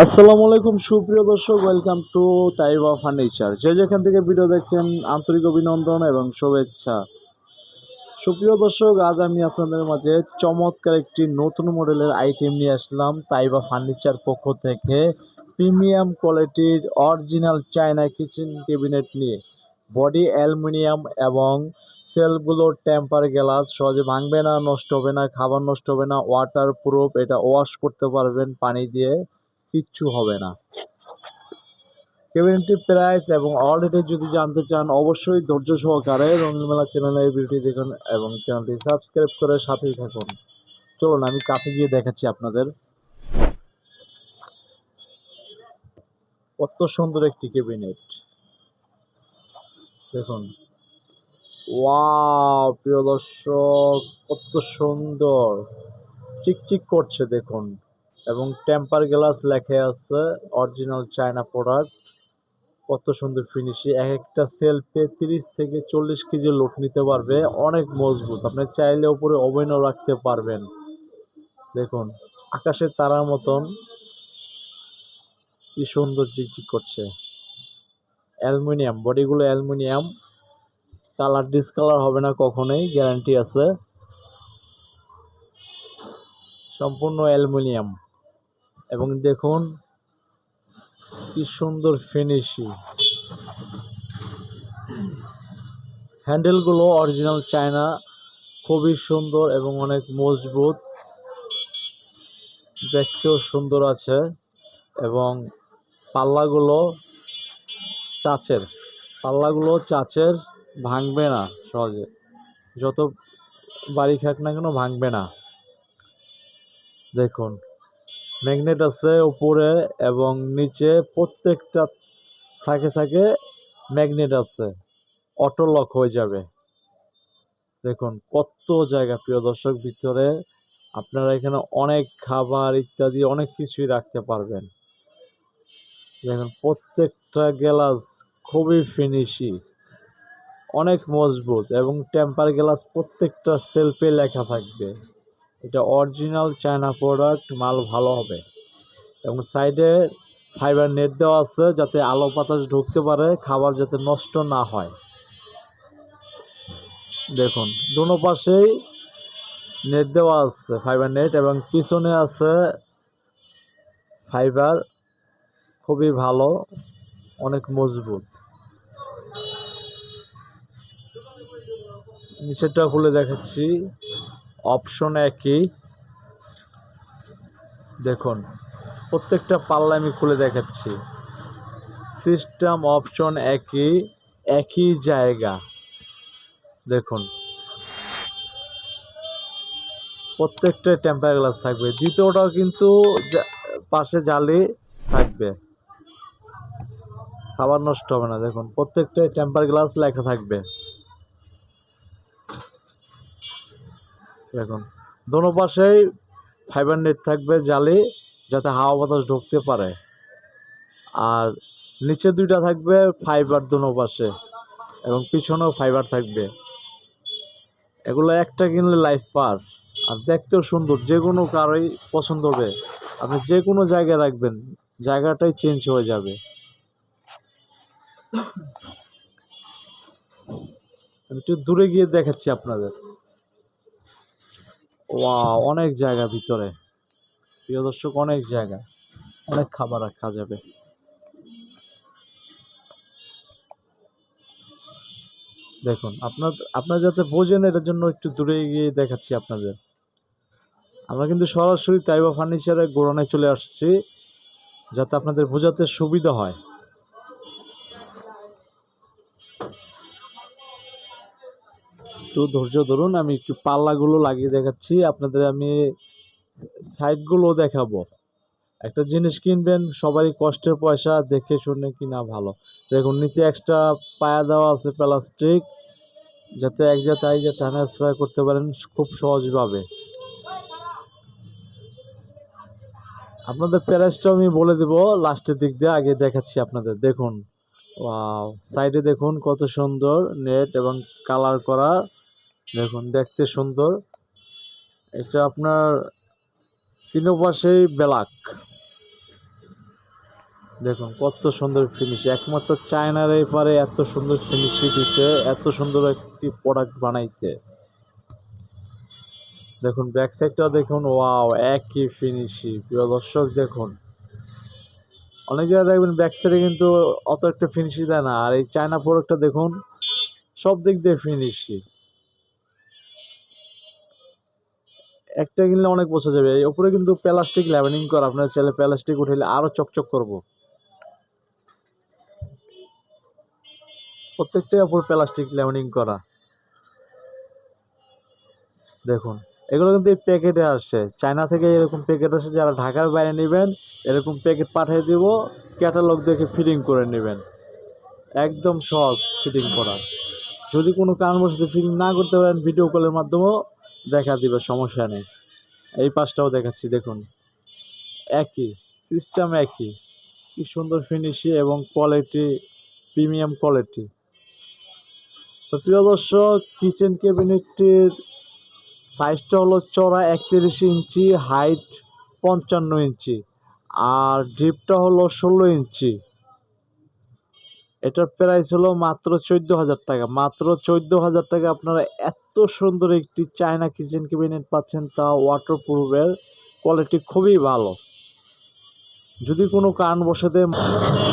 আসসালামু আলাইকুম, সুপ্রিয় দর্শক ওয়েলকাম টু তাইবা ফার্নিচার যে যেখান থেকে ভিডিও দেখছেন, আন্তরিক অভিনন্দন এবং শুভেচ্ছা। সুপ্রিয় দর্শক, আজ আমি আপনাদের মাঝে চমৎকার একটি নতুন মডেলের আইটেম নিয়ে আসলাম তাইবা ফার্নিচার পক্ষ থেকে। প্রিমিয়াম কোয়ালিটির অরিজিনাল চায়না কিচেন ক্যাবিনেট নিয়ে। বডি অ্যালুমিনিয়াম এবং সেলগুলো টেম্পার গ্লাস সহজে ভাঙবে না, নষ্ট হবে না, খাবার নষ্ট হবে না ওয়াটার প্রুফ এটা ওয়াশ করতে পারবেন পানি দিয়ে। কিচ্ছু হবে না। কেবিনেটির প্রাইস এবং অলরেডি যদি জানতে চান, অবশ্যই ধৈর্য সহকারে রঙিন মেলা চ্যানেলের ভিডিওটি দেখুন এবং চ্যানেলটি সাবস্ক্রাইব করে সাথেই থাকুন। চলুন, আমি কাছে গিয়ে দেখাচ্ছি আপনাদের। কত সুন্দর একটি কেবিনেট দেখুন। ওয়াও প্রিয় দর্শক, কত সুন্দর। চিকচিক করছে, দেখুন। এবং টেম্পার গ্লাস লেখা আছে অরিজিনাল চায়না প্রোডাক্ট কত সুন্দর ফিনিশিং এক একটা সেলফে তিরিশ থেকে চল্লিশ কেজি লোড নিতে পারবে। অনেক মজবুত। আপনি চাইলে ওপরে ওভেনও রাখতে পারবেন। দেখুন, আকাশের তারার মতন কি সুন্দর জিকজিক করছে। অ্যালুমিনিয়াম, বডিগুলো অ্যালুমিনিয়াম। কালার ডিসকালার হবে না কখনোই গ্যারান্টি আছে। সম্পূর্ণ অ্যালুমিনিয়াম। এবং দেখুন কি সুন্দর ফিনিশিং হ্যান্ডেলগুলো অরিজিনাল চায়না খুবই সুন্দর এবং অনেক মজবুত। দেখতেও সুন্দর আছে এবং পাল্লাগুলো চাচের। পাল্লাগুলো চাচের ভাঙবে না সহজে। যত বাড়ি খাক না কেন ভাঙবে না। দেখুন। ম্যাগনেট আছে উপরে এবং নিচে প্রত্যেকটা থাকে থাকে ম্যাগনেট আছে। অটো লক হয়ে যাবে। দেখুন, কত জায়গা প্রিয় দর্শক, ভিতরে আপনারা এখানে অনেক খাবার ইত্যাদি অনেক কিছুই রাখতে পারবেন। দেখুন, প্রত্যেকটা গ্লাস খুবই ফিনিশি, অনেক মজবুত এবং টেম্পার গ্লাস প্রত্যেকটা সেলফে লেখা থাকবে। এটা অরিজিনাল চায়না প্রোডাক্ট মাল ভালো হবে। এবং সাইডে ফাইবার নেট দেওয়া আছে যাতে আলো বাতাস ঢুকতে পারে, খাবার যাতে নষ্ট না হয়। দেখুন, দুনো পাশেই নেট দেওয়া আছে ফাইবার নেট এবং পিছনে আছে ফাইবার খুবই ভালো, অনেক মজবুত। নিচেরটা খুলে দেখাচ্ছি। অপশন একই। দেখুন, প্রত্যেকটা পাল্লা আমি খুলে দেখাচ্ছি। সিস্টেম অপশন একই একই জায়গা। দেখুন, প্রত্যেকটা টেম্পার গ্লাস থাকবে। দ্বিতীয়টাও কিন্তু পাশে জালি থাকবে। খাবার নষ্ট হবে না। দেখুন, প্রত্যেকটা টেম্পার গ্লাস লেখা থাকবে। দেখুন, দোনো পাশেই ফাইবার নেট থাকবে জালে, যাতে হাওয়া বাতাস ঢুকতে পারে। আর নিচে দুইটা থাকবে ফাইবার দোনো পাশে, এবং পিছনেও ফাইবার থাকবে। এগুলো একটা কিনলে লাইফ পার, আর দেখতেও সুন্দর, যে কোনো কারোই পছন্দ হবে। আপনি যে কোনো জায়গায় রাখবেন, জায়গাটাই চেঞ্জ হয়ে যাবে। আমি একটু দূরে গিয়ে দেখাচ্ছি আপনাদের। ওয়া অনেক জায়গা ভিতরে। প্রিয় দর্শক, অনেক জায়গা। অনেক খাবার রাখা যাবে। দেখুন, আপনার আপনার যাতে বোঝেন, এটার জন্য একটু দূরে গিয়ে দেখাচ্ছি আপনাদের। আমরা কিন্তু সরাসরি তাইবা ফার্নিচারের গোড়ানায় চলে আসছি, যাতে আপনাদের বোঝাতে সুবিধা হয়। একটু ধৈর্য ধরুন, আমি একটু পাল্লাগুলো লাগিয়ে দেখাচ্ছি, আপনাদের আমি সাইডগুলো দেখাবো। একটা জিনিস কিনবেন, সবারই কষ্টের পয়সা, দেখে শুনে কিনা ভালো। দেখুন, নিচে একটা পায়া দেওয়া আছে প্লাস্টিক যাতে এক জায়গায় তাই যে ট্রান্সফার করতে পারেন খুব সহজভাবে। আপনাদের প্যারেসটা আমি বলে দেব লাস্টের দিক দিয়ে আগে দেখাচ্ছি আপনাদের। দেখুন সাইডে দেখুন কত সুন্দর নেট এবং কালার করা। দেখুন, দেখতে সুন্দর। এটা আপনার তিন পাশেই ব্ল্যাক। দেখুন, কত সুন্দর ফিনিশ একমাত্র চায়নার এই পারে এত সুন্দর ফিনিশিং দিতে, এত সুন্দর একটি প্রোডাক্ট বানাইতে। দেখুন ব্যাক সাইডটাও দেখুন ওয়াও একই ফিনিশিং প্রিয় দর্শক, দেখুন। অনেক জায়গায় দেখবেন ব্যাক সাইডে কিন্তু অত একটা ফিনিশিং দেয় না। আর এই চায়না প্রোডাক্টটা দেখুন, সব দিক দিয়ে ফিনিশিং একটা কিনলে অনেক বছর যাবে। উপরে কিন্তু প্লাস্টিক ল্যাবেনিং করা, আপনার ছেলে প্লাস্টিক উঠাইলে আরও চকচক করব। প্রত্যেকটাই উপর প্লাস্টিক ল্যামিনিং করা। দেখুন, এগুলো কিন্তু এই প্যাকেটে আসে। চায়না থেকে এরকম প্যাকেট আসে, যারা ঢাকার বাইরে নেবেন, এরকম প্যাকেট পাঠিয়ে দিব ক্যাটালগ দেখে ফিটিং করে নেবেন। একদম সহজ ফিটিং করা। যদি কোনো কারণবশত ফিটিং না করতে পারেন ভিডিও কলের মাধ্যমেও দেখা দিবে, সমস্যা নেই। এই পাশটাও দেখাচ্ছি, দেখুন। একই সিস্টেম একই। কি সুন্দর ফিনিশিং এবং কোয়ালিটি প্রিমিয়াম কোয়ালিটি তো প্রিয় দর্শক কিচেন ক্যাবিনেটটির সাইজটা হলো চড়া একত্রিশ ইঞ্চি হাইট পঞ্চান্ন ইঞ্চি। আর ডিপটা হলো ষোলো ইঞ্চি। এটার প্রাইস হলো মাত্র চোদ্দ হাজার টাকা। মাত্র চোদ্দ হাজার টাকা আপনারা এত সুন্দর একটি চায়না কিচেন ক্যাবিনেট পাচ্ছেন তা ওয়াটার প্রুফের কোয়ালিটি খুবই ভালো। যদি কোনো কারণবশতে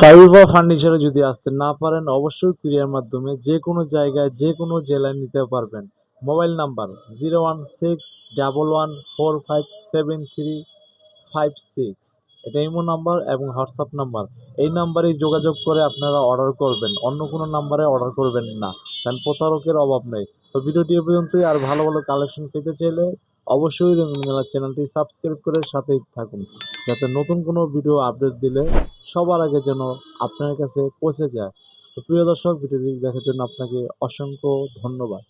তাইবা ফার্নিচারে যদি আসতে না পারেন, অবশ্যই কুরিয়ার মাধ্যমে যে কোনো জায়গায়, যে কোনো জেলায় নিতে পারবেন। Mobile number zero one six double one four five seven three five six এটা ইমো নাম্বার এবং হোয়াটসঅ্যাপ নাম্বার। এই নাম্বারেই যোগাযোগ করে আপনারা অর্ডার করবেন। অন্য কোনো নাম্বারে অর্ডার করবেন না। কারণ প্রতারকের অভাব নেই। তো ভিডিওটি এ পর্যন্তই, আর ভালো ভালো কালেকশন পেতে চাইলে অবশ্যই রঙিন চ্যানেলটি সাবস্ক্রাইব করে সাথেই থাকুন, যাতে নতুন কোনো ভিডিও আপডেট দিলে সবার আগে যেন আপনার কাছে পৌঁছে যায়। তো প্রিয় দর্শক, ভিডিওটি দেখার জন্য আপনাকে অসংখ্য ধন্যবাদ।